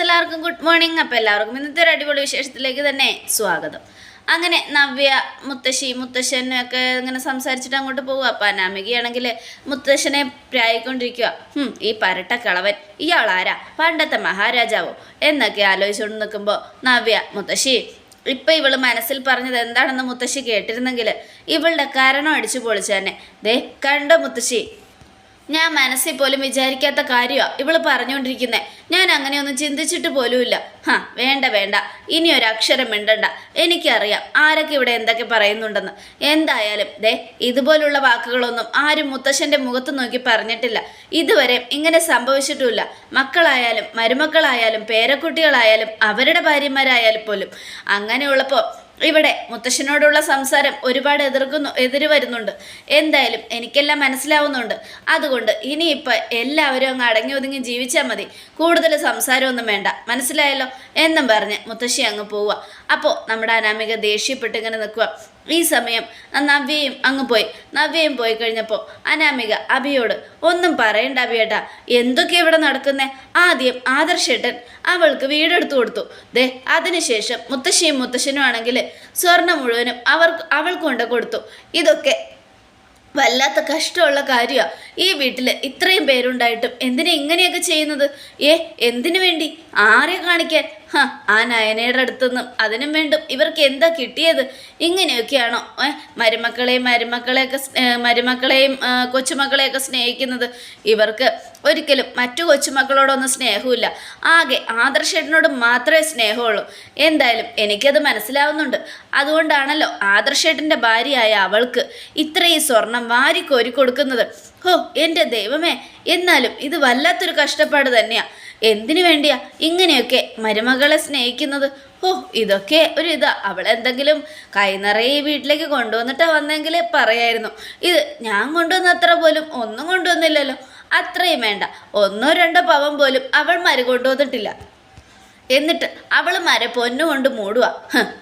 എല്ലാവർക്കും. Good morning അപ്പോൾ എല്ലാവർക്കും ഇന്നത്തെ ഒരു അടിപൊളി വിശേഷത്തിലേക്ക് തന്നെ സ്വാഗതം. അങ്ങനെ നവ്യ മുത്തശ്ശി ഒക്കെ ഇങ്ങനെ സംസാരിച്ചിട്ട് അങ്ങോട്ട് പോകുക അപ്പം അനാമികയാണെങ്കിൽ മുത്തശ്ശനെ പ്രായിക്കൊണ്ടിരിക്കുക. "ഹും, ഈ പരട്ട കളവൻ. ഇയാളാരാ പണ്ടത്തെ മഹാരാജാവോ? എന്നൊക്കെ ആലോചിച്ചുകൊണ്ട് നിൽക്കുമ്പോൾ നവ്യ മുത്തശ്ശി ഇപ്പം ഇവൾ മനസ്സിൽ പറഞ്ഞത് എന്താണെന്ന് മുത്തശ്ശി കേട്ടിരുന്നെങ്കിൽ ഇവളുടെ കരണം അടിച്ചു പൊളിച്ചു തന്നെ ദേ കണ്ടോ മുത്തശ്ശി? ഞാൻ മനസ്സിൽ പോലും വിചാരിക്കാത്ത കാര്യമാണ് ഇവൾ പറഞ്ഞുകൊണ്ടിരിക്കുന്നത് ഞാൻ അങ്ങനെയൊന്നും ചിന്തിച്ചിട്ട് പോലുമില്ല. ഹാ വേണ്ട വേണ്ട. ഇനി ഒരു അക്ഷരം മിണ്ടണ്ട. എനിക്കറിയാം ആരൊക്കെ ഇവിടെ എന്തൊക്കെ പറയുന്നുണ്ടെന്ന്. എന്തായാലും ദേ ഇതുപോലുള്ള വാക്കുകളൊന്നും ആരും മുത്തശ്ശന്റെ മുഖത്ത് നോക്കി പറഞ്ഞിട്ടില്ല. ഇതുവരെ ഇങ്ങനെ സംഭവിച്ചിട്ടുമില്ല. മക്കളായാലും മരുമക്കളായാലും പേരക്കുട്ടികളായാലും അവരുടെ ഭാര്യമാരായാലും പോലും. അങ്ങനെയുള്ളപ്പോൾ ഇവിടെ മുത്തശ്ശനോടുള്ള സംസാരം ഒരുപാട് എതിർക്കുന്നു എതിര് വരുന്നുണ്ട്. എന്തായാലും എനിക്കെല്ലാം മനസ്സിലാവുന്നുണ്ട്. അതുകൊണ്ട് ഇനിയിപ്പോൾ എല്ലാവരും അങ്ങ് അടങ്ങി ഒതുങ്ങി ജീവിച്ചാൽ മതി. കൂടുതൽ സംസാരമൊന്നും വേണ്ട. മനസ്സിലായല്ലോ? എന്നും പറഞ്ഞ് മുത്തശ്ശി അങ്ങ് പോവുക. അപ്പോൾ നമ്മുടെ അനാമിക ദേഷ്യപ്പെട്ട് ഇങ്ങനെ നിൽക്കുക. ഈ സമയം നവ്യയും അങ്ങ് പോയി. നവ്യയും പോയി കഴിഞ്ഞപ്പോൾ അനാമിക അഭിയോട് ഒന്നും പറയണ്ട അഭിയേട്ടാ എന്തൊക്കെ ഇവിടെ നടക്കുന്നേ? ആദ്യം ആദർശേട്ടൻ അവൾക്ക് വീടെടുത്തു കൊടുത്തു. ദേ അതിനുശേഷം മുത്തശ്ശിയും മുത്തശ്ശനും ആണെങ്കിൽ സ്വർണം മുഴുവനും അവർക്ക് അവൾക്ക് കൊണ്ട് കൊടുത്തു. ഇതൊക്കെ വല്ലാത്ത കഷ്ടമുള്ള കാര്യമാണ് ഈ വീട്ടിൽ ഇത്രയും പേരുണ്ടായിട്ടും എന്തിനാ ഇങ്ങനെയൊക്കെ ചെയ്യുന്നത്? ഏ എന്തിനു വേണ്ടി? ആരെ കാണിക്കാൻ? ആ നയനയുടെ അടുത്തുനിന്നും അതിനും വേണ്ടും ഇവർക്ക് എന്താ കിട്ടിയത്? ഇങ്ങനെയൊക്കെയാണോ? ഏ മരുമക്കളെയും മരുമക്കളെയൊക്കെ മരുമക്കളെയും കൊച്ചുമക്കളെയൊക്കെ സ്നേഹിക്കുന്നത്. ഇവർക്ക് ഒരിക്കലും മറ്റു കൊച്ചുമക്കളോടൊന്നും സ്നേഹമില്ല ആകെ ആദർശേട്ടനോട് മാത്രമേ സ്നേഹമുള്ളൂ. എന്തായാലും എനിക്കത് മനസ്സിലാവുന്നുണ്ട്. അതുകൊണ്ടാണല്ലോ ആദർശേട്ടന്റെ ഭാര്യയായ അവൾക്ക് ഇത്രയും സ്വർണം വാരിക്കോരി കൊടുക്കുന്നത്. ഹോ എന്റെ ദൈവമേ എന്നാലും ഇത് വല്ലാത്തൊരു കഷ്ടപ്പാട് തന്നെയാ. എന്തിനു വേണ്ടിയാ ഇങ്ങനെയൊക്കെ മരുമകളെ സ്നേഹിക്കുന്നത്? ഓ ഇതൊക്കെ ഒരു ഇതാ. അവളെന്തെങ്കിലും കൈ നിറയെ ഈ വീട്ടിലേക്ക് കൊണ്ടുവന്നിട്ടാ വന്നെങ്കിൽ പറയായിരുന്നു. ഇത് ഞാൻ കൊണ്ടുവന്ന അത്ര പോലും ഒന്നും കൊണ്ടുവന്നില്ലല്ലോ. അത്രയും വേണ്ട. ഒന്നോ രണ്ടോ പവൻ പോലും അവൾ മര കൊണ്ടുവന്നിട്ടില്ല. എന്നിട്ട് അവൾ മര പൊന്നുകൊണ്ട് മൂടുക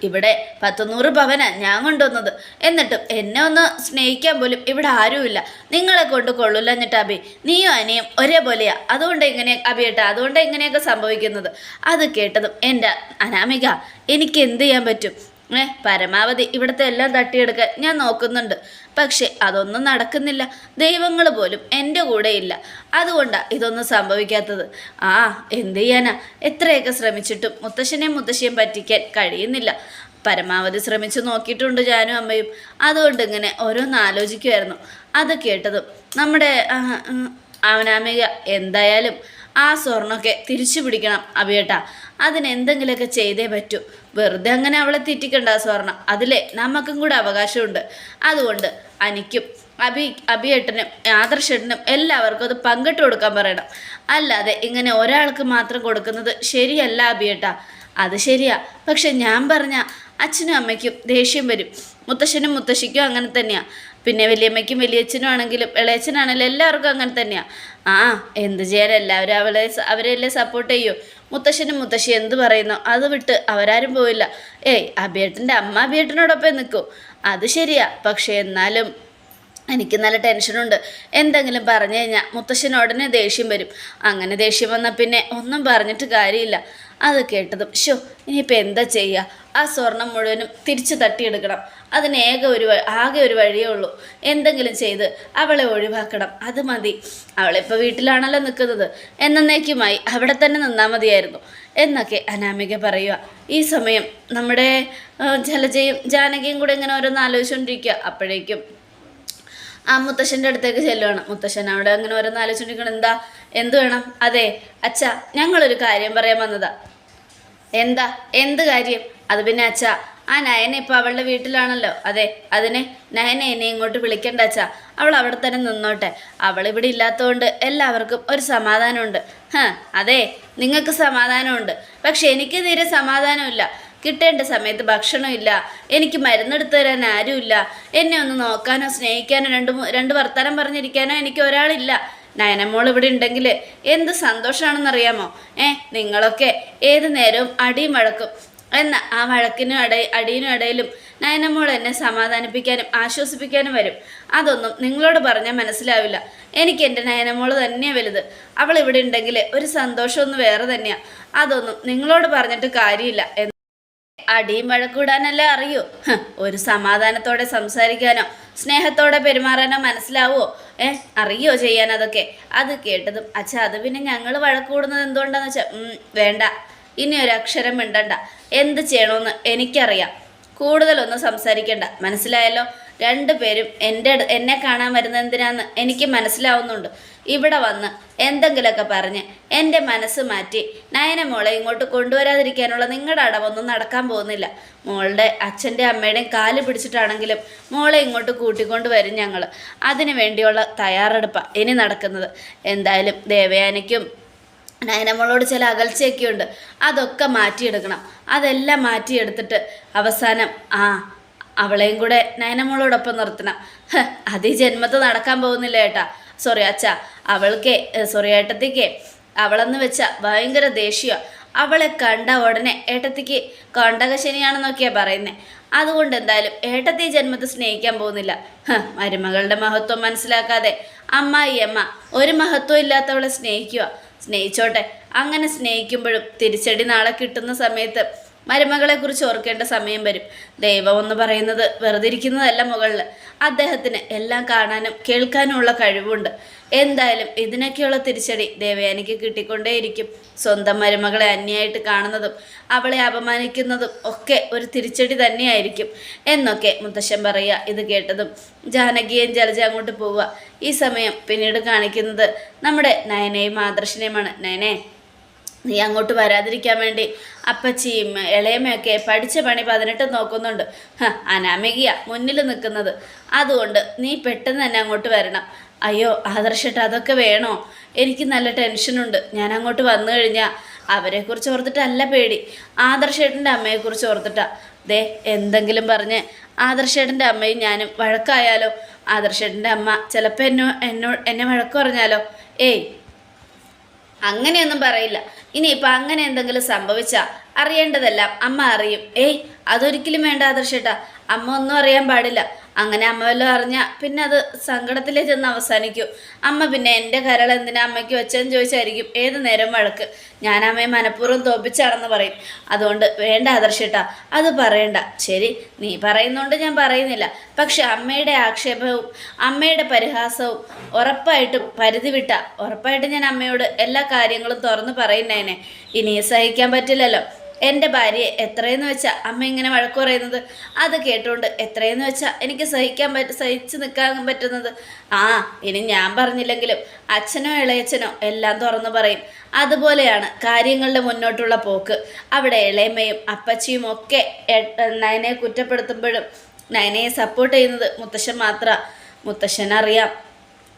ഇവിടെ പത്തുനൂറ് പവനാ ഞാൻ കൊണ്ടുവന്നത്. എന്നിട്ടും എന്നെ ഒന്ന് സ്നേഹിക്കാൻ പോലും ഇവിടെ ആരുമില്ല. നിങ്ങളെ കൊണ്ട് കൊള്ളൂല എന്നിട്ട് അബി നീയും അനിയും ഒരേപോലെയാ. അതുകൊണ്ട് എങ്ങനെ അബിയേട്ടാ അതുകൊണ്ട് എങ്ങനെയൊക്കെ സംഭവിക്കുന്നത്? അത് കേട്ടതും എന്റെ അനാമിക എനിക്ക് എന്ത് ചെയ്യാൻ പറ്റും? ഏ പരമാവധി ഇവിടുത്തെ എല്ലാം തട്ടിയെടുക്കാൻ ഞാൻ നോക്കുന്നുണ്ട്. പക്ഷെ അതൊന്നും നടക്കുന്നില്ല. ദൈവങ്ങൾ പോലും എന്റെ കൂടെ ഇല്ല. അതുകൊണ്ടാണ് ഇതൊന്നും സംഭവിക്കാത്തത്. ആ എന്ത് ചെയ്യാനാ? എത്രയൊക്കെ ശ്രമിച്ചിട്ടും മുത്തശ്ശനെയും മുത്തശ്ശിയും പറ്റിക്കാൻ കഴിയുന്നില്ല. പരമാവധി ശ്രമിച്ചു നോക്കിയിട്ടുണ്ട് ഞാനും അമ്മയും. അതുകൊണ്ട് ഇങ്ങനെ ഓരോന്ന് ആലോചിക്കുമായിരുന്നു അത് കേട്ടതും നമ്മുടെ അവനാമിക എന്തായാലും ആ സ്വർണമൊക്കെ തിരിച്ചു പിടിക്കണം അഭിയേട്ടാ. അതിന് എന്തെങ്കിലുമൊക്കെ ചെയ്തേ പറ്റൂ. വെറുതെ അങ്ങനെ അവളെ തെറ്റിക്കണ്ട സ്വർണം അതിലെ നമുക്കും കൂടെ അവകാശമുണ്ട്. അതുകൊണ്ട് അനിക്കും അഭി അഭിയേട്ടനും ആദർശേട്ടനും എല്ലാവർക്കും അത് പങ്കിട്ട് കൊടുക്കാൻ പറയണം. അല്ലാതെ ഇങ്ങനെ ഒരാൾക്ക് മാത്രം കൊടുക്കുന്നത് ശരിയല്ല അഭിയേട്ടാ. അത് ശരിയാ. പക്ഷെ ഞാൻ പറഞ്ഞ അച്ഛനും അമ്മയ്ക്കും ദേഷ്യം വരും. മുത്തശ്ശനും മുത്തശ്ശിക്കും അങ്ങനെ തന്നെയാണ് പിന്നെ വലിയമ്മയ്ക്കും വലിയച്ഛനും ആണെങ്കിലും ഇളയച്ഛനാണെങ്കിലും എല്ലാവർക്കും അങ്ങനെ തന്നെയാ. ആ എന്ത് ചെയ്യാൻ എല്ലാവരും അവളെ അവരെല്ലാം സപ്പോർട്ട് ചെയ്യൂ. മുത്തശ്ശനും മുത്തശ്ശി എന്ത് പറയുന്നു? അത് വിട്ട് അവരാരും പോയില്ല ഏയ് അബിയേട്ടന്റെ അമ്മ അബിയേട്ടനോടൊപ്പം നിൽക്കും അത് ശരിയാ. പക്ഷേ എന്നാലും എനിക്ക് നല്ല ടെൻഷനുണ്ട്. എന്തെങ്കിലും പറഞ്ഞു കഴിഞ്ഞാൽ മുത്തശ്ശനോടനെ ദേഷ്യം വരും. അങ്ങനെ ദേഷ്യം വന്നാൽ പിന്നെ ഒന്നും പറഞ്ഞിട്ട് കാര്യമില്ല. അത് കേട്ടതും ഷോ ഇനിയിപ്പോൾ എന്താ ചെയ്യുക ആ സ്വർണം മുഴുവനും തിരിച്ചു തട്ടിയെടുക്കണം. അതിന് ഏക ഒരു ആകെ ഒരു വഴിയേ ഉള്ളൂ. എന്തെങ്കിലും ചെയ്ത് അവളെ ഒഴിവാക്കണം. അത് മതി. അവളിപ്പോൾ വീട്ടിലാണല്ലോ നിൽക്കുന്നത് എന്നേക്കുമായി അവിടെ തന്നെ നിന്നാൽ മതിയായിരുന്നു. എന്നൊക്കെ അനാമിക പറയുക ഈ സമയം നമ്മുടെ ജലജയും ജാനകിയും കൂടെ ഇങ്ങനെ ഓരോന്ന് ആലോചിച്ചുകൊണ്ടിരിക്കുക അപ്പോഴേക്കും ആ മുത്തശ്ശന്റെ അടുത്തേക്ക് ചെല്ലുവാണ്. മുത്തശ്ശൻ അവിടെ അങ്ങനെ ഓരോന്ന് ആലോചിച്ചിരിക്കണം എന്താ? എന്ത് വേണം? അതെ അച്ഛ ഞങ്ങളൊരു കാര്യം പറയാൻ വന്നതാ. എന്താ? എന്ത് കാര്യം? അത് പിന്നെ അച്ഛ ആ നയന ഇപ്പം അവളുടെ വീട്ടിലാണല്ലോ. അതെ അതിനെ നയന എന്നെ ഇങ്ങോട്ട് വിളിക്കണ്ട അച്ഛ. അവൾ അവിടെ തന്നെ നിന്നോട്ടെ. അവൾ ഇവിടെ ഇല്ലാത്തതുകൊണ്ട് എല്ലാവർക്കും ഒരു സമാധാനമുണ്ട്. ഹ അതെ നിങ്ങൾക്ക് സമാധാനമുണ്ട്. പക്ഷെ എനിക്ക് തീരെ സമാധാനമില്ല. കിട്ടേണ്ട സമയത്ത് ഭക്ഷണമില്ല. എനിക്ക് മരുന്നെടുത്ത് തരാൻ ആരുമില്ല. എന്നെ ഒന്ന് നോക്കാനോ സ്നേഹിക്കാനോ രണ്ട് രണ്ട് വർത്തമാനം പറഞ്ഞിരിക്കാനോ എനിക്ക് ഒരാളില്ല. നയനമോൾ ഇവിടെ ഉണ്ടെങ്കിൽ എന്ത് സന്തോഷമാണെന്നറിയാമോ ഏ നിങ്ങളൊക്കെ ഏത് നേരവും അടിയും വഴക്കും. എന്ന ആ വഴക്കിനും അട അടിയിനും ഇടയിലും നയനമോൾ എന്നെ സമാധാനിപ്പിക്കാനും ആശ്വസിപ്പിക്കാനും വരും. അതൊന്നും നിങ്ങളോട് പറഞ്ഞാൽ മനസ്സിലാവില്ല. എനിക്ക് എന്റെ നയനമോൾ തന്നെയാണ് വലുത്. അവൾ ഇവിടെ ഉണ്ടെങ്കിൽ ഒരു സന്തോഷമൊന്നും വേറെ തന്നെയാണ് അതൊന്നും നിങ്ങളോട് പറഞ്ഞിട്ട് കാര്യമില്ല അടിയും വഴക്കൂടാനല്ലേ അറിയൂ. ഒരു സമാധാനത്തോടെ സംസാരിക്കാനോ സ്നേഹത്തോടെ പെരുമാറാനോ മനസ്സിലാവോ ഏ അറിയോ ചെയ്യാൻ അതൊക്കെ? അത് കേട്ടതും അച്ഛാ അത് പിന്നെ ഞങ്ങൾ വഴക്കൂടുന്നത് എന്തുകൊണ്ടാന്ന് വെച്ചാൽ വേണ്ട. ഇനി ഒരു അക്ഷരം മിണ്ടണ്ട. എന്ത് ചെയ്യണമെന്ന് എനിക്കറിയാം. കൂടുതലൊന്നും സംസാരിക്കണ്ട. മനസ്സിലായല്ലോ? രണ്ടുപേരും എന്റെ എന്നെ കാണാൻ വരുന്ന എന്തിനാന്ന് എനിക്ക് മനസ്സിലാവുന്നുണ്ട്. ഇവിടെ വന്ന് എന്തെങ്കിലുമൊക്കെ പറഞ്ഞ് എന്റെ മനസ്സ് മാറ്റി നയന മോളെ ഇങ്ങോട്ട് കൊണ്ടുവരാതിരിക്കാനുള്ള നിങ്ങളുടെ അടവൊന്നും നടക്കാൻ പോകുന്നില്ല. മോളുടെ അച്ഛന്റെ അമ്മയുടെയും കാൽ പിടിച്ചിട്ടാണെങ്കിലും മോളെ ഇങ്ങോട്ട് കൂട്ടിക്കൊണ്ട് വരും ഞങ്ങൾ അതിനു വേണ്ടിയുള്ള തയ്യാറെടുപ്പാണ് ഇനി നടക്കുന്നത്. എന്തായാലും ദേവയാനയ്ക്കും നയനമ്മളോട് ചില അകൽച്ചയൊക്കെ ഉണ്ട് അതൊക്കെ മാറ്റിയെടുക്കണം. അതെല്ലാം മാറ്റിയെടുത്തിട്ട് അവസാനം ആ അവളെയും കൂടെ നയനമ്മളോടൊപ്പം നിർത്തണം. അത് ഈ ജന്മത്ത് നടക്കാൻ പോകുന്നില്ല ഏട്ടാ. സോറി അച്ഛ. അവൾക്കേ സോറി ഏട്ടത്തേക്ക് അവളെന്ന് വെച്ച ഭയങ്കര ദേഷ്യം. അവളെ കണ്ട ഉടനെ ഏട്ടത്തിക്ക് കണ്ടകശനിയാണെന്നൊക്കെയാണ് പറയുന്നത് അതുകൊണ്ട് എന്തായാലും ഏട്ടത്തെ ജന്മത്തെ സ്നേഹിക്കാൻ പോകുന്നില്ല. മരുമകളുടെ മഹത്വം മനസ്സിലാക്കാതെ അമ്മായി അമ്മ ഒരു മഹത്വം ഇല്ലാത്തവളെ സ്നേഹിക്കുക സ്നേഹിച്ചോട്ടെ. അങ്ങനെ സ്നേഹിക്കുമ്പോഴും തിരിച്ചടി നാളെ കിട്ടുന്ന സമയത്ത് മരുമകളെക്കുറിച്ച് ഓർക്കേണ്ട സമയം വരും. ദൈവം എന്ന് പറയുന്നത് വെറുതെ ഇരിക്കുന്നതല്ല മുകളിൽ. അദ്ദേഹത്തിന് എല്ലാം കാണാനും കേൾക്കാനുമുള്ള കഴിവുണ്ട്. എന്തായാലും ഇതിനൊക്കെയുള്ള തിരിച്ചടി ദേവയാനിക്ക് കിട്ടിക്കൊണ്ടേയിരിക്കും. സ്വന്തം മരുമകളെ അന്യായിട്ട് കാണുന്നതും അവളെ അപമാനിക്കുന്നതും ഒക്കെ ഒരു തിരിച്ചടി തന്നെയായിരിക്കും. എന്നൊക്കെ മുത്തശ്ശൻ പറയുക. ഇത് കേട്ടതും ജാനകിയും ജലജ അങ്ങോട്ട് പോവുക. ഈ സമയം പിന്നീട് കാണിക്കുന്നത് നമ്മുടെ നയനയും ആദർശനെയുമാണ്. നയനെ. നീ അങ്ങോട്ട് വരാതിരിക്കാൻ വേണ്ടി അപ്പച്ചിയും ഇളയമ്മയൊക്കെ പഠിച്ച പണി പതിനെട്ട് നോക്കുന്നുണ്ട്. അനാമികയ മുന്നിൽ നിൽക്കുന്നത്. അതുകൊണ്ട് നീ പെട്ടെന്ന് തന്നെ അങ്ങോട്ട് വരണം. അയ്യോ ആദർശട്ട് അതൊക്കെ വേണോ? എനിക്ക് നല്ല ടെൻഷനുണ്ട് ഞാൻ അങ്ങോട്ട് വന്നു കഴിഞ്ഞാൽ അവരെക്കുറിച്ച് ഓർത്തിട്ടല്ല പേടി. ആദർശേട്ടന്റെ അമ്മയെക്കുറിച്ച് ഓർത്തിട്ടാ. ദേ എന്തെങ്കിലും പറഞ്ഞ് ആദർശേട്ടന്റെ അമ്മയും ഞാനും വഴക്കായാലോ? ആദർശേട്ടന്റെ അമ്മ ചിലപ്പോൾ എന്നോ എന്നോ എന്നെ വഴക്ക് പറഞ്ഞാലോ? ഏയ് അങ്ങനെയൊന്നും പറയില്ല. ഇനിയിപ്പോൾ അങ്ങനെ എന്തെങ്കിലും സംഭവിച്ചാൽ അറിയേണ്ടതെല്ലാം അമ്മ അറിയും. ഏയ് അതൊരിക്കലും വേണ്ട ആദർശേട്ടാ. അമ്മ ഒന്നും അറിയാൻ പാടില്ല. അങ്ങനെ അമ്മ വല്ലതും അറിഞ്ഞാൽ പിന്നെ അത് സങ്കടത്തിലേ ചെന്ന് അവസാനിക്കും. അമ്മ പിന്നെ എന്റെ കരൾ എന്തിനാ അമ്മയ്ക്ക് വെച്ചെന്ന് ചോദിച്ചായിരിക്കും. ഏത് നേരം വഴക്ക്? ഞാൻ അമ്മയെ മനഃപൂർവം തോപ്പിച്ചാണെന്ന് പറയും. അതുകൊണ്ട് വേണ്ട ആദർശേട്ടാ അത് പറയണ്ട. ശരി നീ പറയുന്നോണ്ട് ഞാൻ പറയുന്നില്ല. പക്ഷെ അമ്മയുടെ ആക്ഷേപവും അമ്മയുടെ പരിഹാസവും ഉറപ്പായിട്ടും പരിധി വിട്ട ഉറപ്പായിട്ടും ഞാൻ അമ്മയോട് എല്ലാ കാര്യങ്ങളും തുറന്ന് പറയുന്നതിനെ ഇനി സഹിക്കാൻ പറ്റില്ലല്ലോ. എന്റെ ഭാര്യയെ എത്രയെന്ന് വെച്ചാൽ അമ്മ ഇങ്ങനെ വഴക്ക് പറയുന്നത്? അത് കേട്ടുകൊണ്ട് എത്രയെന്ന് വെച്ചാൽ എനിക്ക് സഹിക്കാൻ പറ്റ സഹിച്ച് നിൽക്കാൻ പറ്റുന്നത്? ആ ഇനി ഞാൻ പറഞ്ഞില്ലെങ്കിലും അച്ഛനോ ഇളയച്ചനോ എല്ലാം തുറന്നു പറയും. അതുപോലെയാണ് കാര്യങ്ങളുടെ മുന്നോട്ടുള്ള പോക്ക്. അവിടെ ഇളയമ്മയും അപ്പച്ചിയും ഒക്കെ നയനെ കുറ്റപ്പെടുത്തുമ്പോഴും നയനയെ സപ്പോർട്ട് ചെയ്യുന്നത് മുത്തശ്ശൻ മാത്രമാണ് മുത്തശ്ശനറിയാം.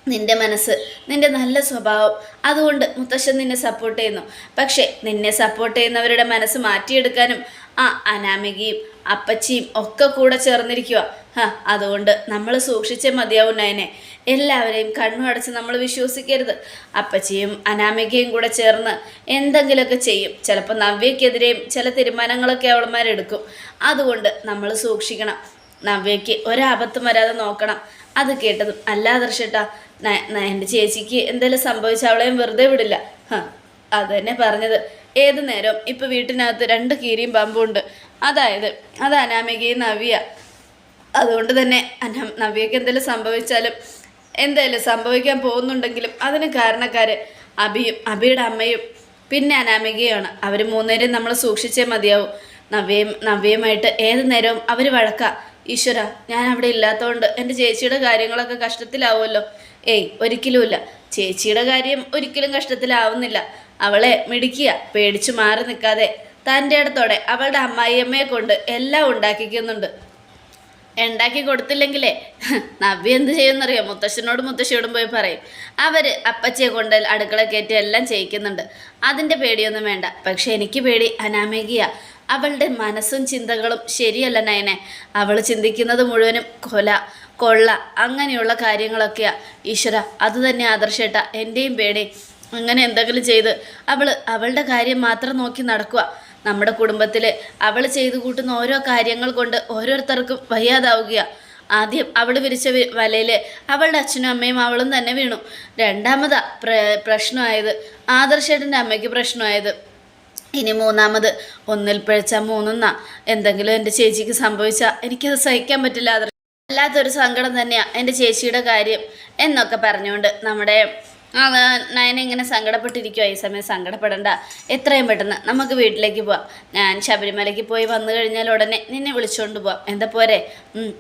നിന്റെ മനസ്സ് നിന്റെ നല്ല സ്വഭാവം. അതുകൊണ്ട് മുത്തശ്ശൻ നിന്നെ സപ്പോർട്ട് ചെയ്യുന്നു. പക്ഷേ നിന്നെ സപ്പോർട്ട് ചെയ്യുന്നവരുടെ മനസ്സ് മാറ്റിയെടുക്കാനും ആ അനാമികയും അപ്പച്ചിയും ഒക്കെ കൂടെ ചേർന്നിരിക്കുക ഹാ അതുകൊണ്ട് നമ്മൾ സൂക്ഷിച്ചേ മതിയാവും നയനെ. എല്ലാവരെയും കണ്ണു അടച്ച് നമ്മൾ വിശ്വസിക്കരുത്. അപ്പച്ചിയും അനാമികയും കൂടെ ചേർന്ന് എന്തെങ്കിലുമൊക്കെ ചെയ്യും. ചിലപ്പോൾ നവ്യക്കെതിരെയും ചില തീരുമാനങ്ങളൊക്കെ അവൾമാരെടുക്കും. അതുകൊണ്ട് നമ്മൾ സൂക്ഷിക്കണം. നവ്യയ്ക്ക് ഒരാപത്തും വരാതെ നോക്കണം. അത് കേട്ടതും അല്ലാതെ ദർശട്ടാ എന്റെ ചേച്ചിക്ക് എന്തെങ്കിലും സംഭവിച്ചാൽ അവളെയും വെറുതെ വിടില്ല. അത് തന്നെ പറഞ്ഞത്. ഏത് നേരം ഇപ്പം വീട്ടിനകത്ത് രണ്ട് കീരിയും പാമ്പും ഉണ്ട്. അതായത് അത് അനാമികയും നവ്യ. അതുകൊണ്ട് തന്നെ അനാ നവ്യക്ക് എന്തെങ്കിലും സംഭവിച്ചാലും എന്തായാലും സംഭവിക്കാൻ പോകുന്നുണ്ടെങ്കിലും അതിന് കാരണക്കാർ അബിയും അബിയുടെ അമ്മയും പിന്നെ അനാമികയുമാണ് അവർ മൂന്നുപേരും നമ്മൾ സൂക്ഷിച്ചേ മതിയാവും. നവ്യയും നവ്യയുമായിട്ട് ഏത് നേരവും അവർ വഴക്കാം. ഈശ്വര ഞാൻ അവിടെ ഇല്ലാത്തതുകൊണ്ട് എന്റെ ചേച്ചിയുടെ കാര്യങ്ങളൊക്കെ കഷ്ടത്തിലാവുമല്ലോ. ഏയ് ഒരിക്കലുമില്ല ചേച്ചിയുടെ കാര്യം ഒരിക്കലും കഷ്ടത്തിലാവുന്നില്ല. അവളെ മിടിക്കുക പേടിച്ചു മാറി നിൽക്കാതെ. തന്റെ അടുത്തോടെ അവളുടെ അമ്മായിയമ്മയെ കൊണ്ട് എല്ലാം ഉണ്ടാക്കിക്കുന്നുണ്ട്. ഉണ്ടാക്കി കൊടുത്തില്ലെങ്കിലേ നവ്യ എന്ത് ചെയ്യുമെന്നറിയോ മുത്തശ്ശനോട് മുത്തശ്ശിയോടും പോയി പറയും. അവർ അപ്പച്ചിയെ കൊണ്ട് അടുക്കള കയറ്റി എല്ലാം ചെയ്യിക്കുന്നുണ്ട്. അതിന്റെ പേടിയൊന്നും വേണ്ട. പക്ഷെ എനിക്ക് പേടി അനാമികയ. അവളുടെ മനസ്സും ചിന്തകളും ശരിയല്ല നയനെ. അവൾ ചിന്തിക്കുന്നത് മുഴുവനും കൊല. കൊള്ള അങ്ങനെയുള്ള കാര്യങ്ങളൊക്കെയാ. ഈശ്വര അത് തന്നെ ആദർശേട്ട എന്റെയും പേടി. അങ്ങനെ എന്തെങ്കിലും ചെയ്ത് അവൾ അവളുടെ കാര്യം മാത്രം നോക്കി നടക്കുക നമ്മുടെ കുടുംബത്തിൽ അവൾ ചെയ്തു കൂട്ടുന്ന ഓരോ കാര്യങ്ങൾ കൊണ്ട് ഓരോരുത്തർക്കും വയ്യാതാവുകയാണ് ആദ്യം അവൾ വിരിച്ച വലയിൽ അവളുടെ അച്ഛനും അമ്മയും അവളും തന്നെ വീണു. രണ്ടാമതാ പ്ര പ്രശ്നമായത് ആദർശേട്ടന്റെ അമ്മയ്ക്ക് പ്രശ്നമായത്. ഇനി മൂന്നാമത് ഒന്നിൽ പിഴച്ച മൂന്നെന്നാ. എന്തെങ്കിലും എന്റെ ചേച്ചിക്ക് സംഭവിച്ചാൽ എനിക്കത് സഹിക്കാൻ പറ്റില്ല വല്ലാത്തൊരു സങ്കടം തന്നെയാണ് എന്റെ ചേച്ചിയുടെ കാര്യം എന്നൊക്കെ പറഞ്ഞുകൊണ്ട് നമ്മുടെ ആ, നയന ഇങ്ങനെ സങ്കടപ്പെട്ടിരിക്കുമോ ഈ സമയം സങ്കടപ്പെടണ്ട. എത്രയും പെട്ടെന്ന് നമുക്ക് വീട്ടിലേക്ക് പോവാം. ഞാൻ ശബരിമലയ്ക്ക് പോയി വന്നു കഴിഞ്ഞാൽ ഉടനെ നിന്നെ വിളിച്ചുകൊണ്ട് പോവാം. എന്താ പോരെ?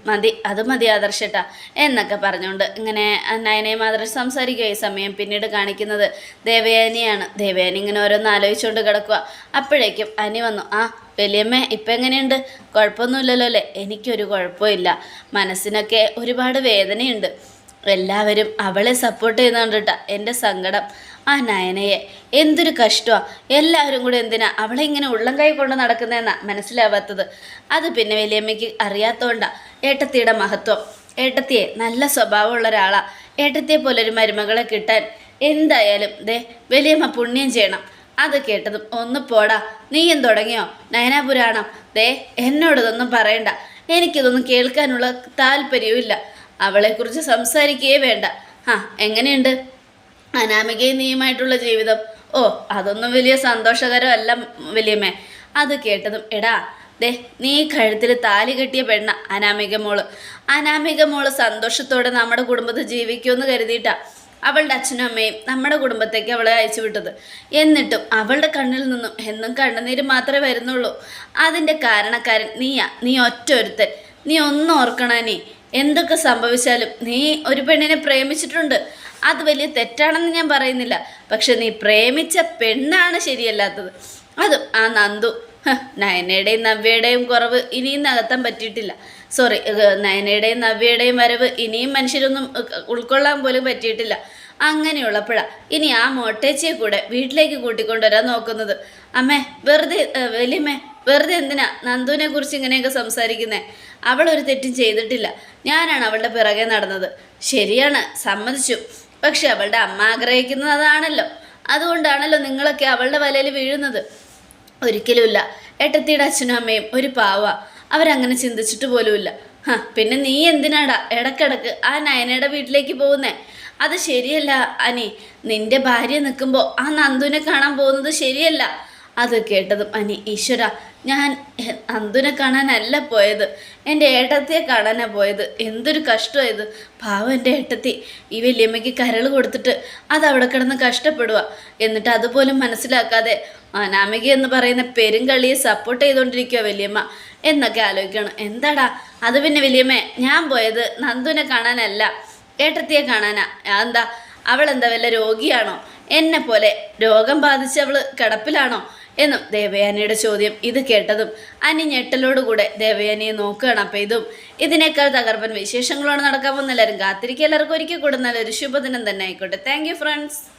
മതി. അത് മതി ആദർശട്ടാ. എന്നൊക്കെ പറഞ്ഞുകൊണ്ട് ഇങ്ങനെ നയനയും ആദർശ സംസാരിക്കുക ഈ സമയം. പിന്നീട് കാണിക്കുന്നത് ദേവയാനിയാണ്. ദേവയാനി ഇങ്ങനെ ഓരോന്ന് ആലോചിച്ചുകൊണ്ട് കിടക്കുക അപ്പോഴേക്കും അനി വന്നു. ആ വലിയമ്മ ഇപ്പം എങ്ങനെയുണ്ട്? കുഴപ്പമൊന്നുമില്ലല്ലോ അല്ലേ? എനിക്കൊരു കുഴപ്പമില്ല. മനസ്സിനൊക്കെ ഒരുപാട് വേദനയുണ്ട്. എല്ലാവരും അവളെ സപ്പോർട്ട് ചെയ്യുന്നുണ്ട് എന്റെ സങ്കടം. ആ നയനയെ എന്തൊരു കഷ്ടമാണ് എല്ലാവരും കൂടെ എന്തിനാ അവളെ ഇങ്ങനെ ഉള്ളം കൈ കൊണ്ട് നടക്കുന്നതെന്നാ മനസ്സിലാവാത്തത്. അത് പിന്നെ വലിയമ്മയ്ക്ക് അറിയാത്തതുകൊണ്ടാണ് ഏട്ടത്തിയുടെ മഹത്വം. ഏട്ടത്തിയെ നല്ല സ്വഭാവമുള്ള ഒരാളാ. ഏട്ടത്തിയെ പോലൊരു മരുമകളെ കിട്ടാൻ എന്തായാലും ദേ വലിയമ്മ പുണ്യം ചെയ്യണം. അത് കേട്ടതും ഒന്ന് പോടാ. നീയും തുടങ്ങിയോ നയനാപുരാണം. ദേ എന്നോടതൊന്നും പറയണ്ട. എനിക്കിതൊന്നും കേൾക്കാനുള്ള താല്പര്യവും അവളെക്കുറിച്ച് സംസാരിക്കുകയേ വേണ്ട. ആ എങ്ങനെയുണ്ട്? അനാമികയും നീയുമായിട്ടുള്ള ജീവിതം. ഓ അതൊന്നും വലിയ സന്തോഷകരമല്ല വലിയമ്മേ. അത് കേട്ടതും എടാ ദേ നീ കഴുത്തിൽ താലി കെട്ടിയ പെണ്ണ അനാമിക മോൾ. അനാമിക മോൾ സന്തോഷത്തോടെ നമ്മുടെ കുടുംബത്തിൽ ജീവിക്കുമെന്ന് കരുതിയിട്ടാ അവളുടെ അച്ഛനും അമ്മയും നമ്മുടെ കുടുംബത്തേക്ക് അവളെ അയച്ചു വിട്ടത്. എന്നിട്ടും അവളുടെ കണ്ണിൽ നിന്നും എന്നും കണ്ണുനീര് മാത്രമേ വരുന്നുള്ളൂ. അതിന്റെ കാരണക്കാരൻ നീയാ. നീ ഒറ്റ ഒരുത്തൻ. നീ ഒന്നും ഓർക്കണ എന്തൊക്കെ സംഭവിച്ചാലും നീ ഒരു പെണ്ണിനെ പ്രേമിച്ചിട്ടുണ്ട്. അത് വലിയ തെറ്റാണെന്ന് ഞാൻ പറയുന്നില്ല. പക്ഷെ നീ പ്രേമിച്ച പെണ്ണാണ് ശരിയല്ലാത്തത്. അതും ആ നന്ദു. നയനയുടെയും നവ്യയുടെയും കുറവ് ഇനിയും നികത്താൻ പറ്റിയിട്ടില്ല. സോറി നയനയുടെയും നവ്യയുടെയും വരവ് ഇനിയും മനുഷ്യരൊന്നും ഉൾക്കൊള്ളാൻ പോലും പറ്റിയിട്ടില്ല. അങ്ങനെയുള്ളപ്പോഴാണ് ഇനി ആ മോട്ടേച്ചിയെ കൂടെ വീട്ടിലേക്ക് കൂട്ടിക്കൊണ്ടുവരാൻ നോക്കുന്നത്. അമ്മേ വെറുതെ വലിയമ്മേ വെറുതെ എന്തിനാ നന്ദുവിനെ കുറിച്ച് ഇങ്ങനെയൊക്കെ സംസാരിക്കുന്നേ? അവൾ ഒരു തെറ്റും ചെയ്തിട്ടില്ല. ഞാനാണ് അവളുടെ പിറകെ നടന്നത്. ശരിയാണ് സമ്മതിച്ചു. പക്ഷെ അവളുടെ അമ്മ ആഗ്രഹിക്കുന്നത് അതാണല്ലോ. അതുകൊണ്ടാണല്ലോ നിങ്ങളൊക്കെ അവളുടെ വലയിൽ വീഴുന്നത്. ഒരിക്കലുമില്ല. ഏട്ടത്തിയുടെ അച്ഛനും അമ്മയും ഒരു പാവ. അവരങ്ങനെ ചിന്തിച്ചിട്ട് പോലുമില്ല. പിന്നെ നീ എന്തിനാടാ ഇടക്കിടക്ക് ആ നയനയുടെ വീട്ടിലേക്ക് പോകുന്നേ? അത് ശരിയല്ല അനി. നിന്റെ ഭാര്യ നിൽക്കുമ്പോൾ ആ നന്ദുവിനെ കാണാൻ പോകുന്നത് ശരിയല്ല. അത് കേട്ടതും അനി ഈശ്വര ഞാൻ നന്ദുവിനെ കാണാനല്ല പോയത്. എന്റെ ഏട്ടത്തിയെ കാണാനാണ് പോയത്. എന്തൊരു കഷ്ടമായത് പാവം എന്റെ ഏട്ടത്തി. ഈ വലിയമ്മയ്ക്ക് കരൾ കൊടുത്തിട്ട് അത് അവിടെ കിടന്ന് കഷ്ടപ്പെടുക എന്നിട്ട് അതുപോലും മനസ്സിലാക്കാതെ അനാമിക എന്ന് പറയുന്ന പെരുങ്കളിയെ സപ്പോർട്ട് ചെയ്തുകൊണ്ടിരിക്കുക വലിയമ്മ. എന്നൊക്കെ ആലോചിക്കണം. എന്താടാ? അത് പിന്നെ വലിയമ്മേ ഞാൻ പോയത് നന്ദുവിനെ കാണാനല്ല ഏട്ടത്തിയെ കാണാനാ. എന്താ അവൾ എന്താ വല്ല രോഗിയാണോ? എന്നെ പോലെ രോഗം ബാധിച്ച് അവൾ കിടപ്പിലാണോ? എന്നും ദേവയാനിയുടെ ചോദ്യം ഇത് കേട്ടതും അനി ഞെട്ടലോടുകൂടെ ദേവയാനിയെ നോക്കുകയാണ് അപ്പം ഇതും. ഇതിനേക്കാൾ തകർപ്പൻ വിശേഷങ്ങളാണ് നടക്കാൻ പോകുന്ന എല്ലാവരും കാത്തിരിക്കുക. എല്ലാവർക്കും ഒരിക്കൽ കൂടെ. ശുഭദിനം തന്നെ ആയിക്കോട്ടെ. Thank friends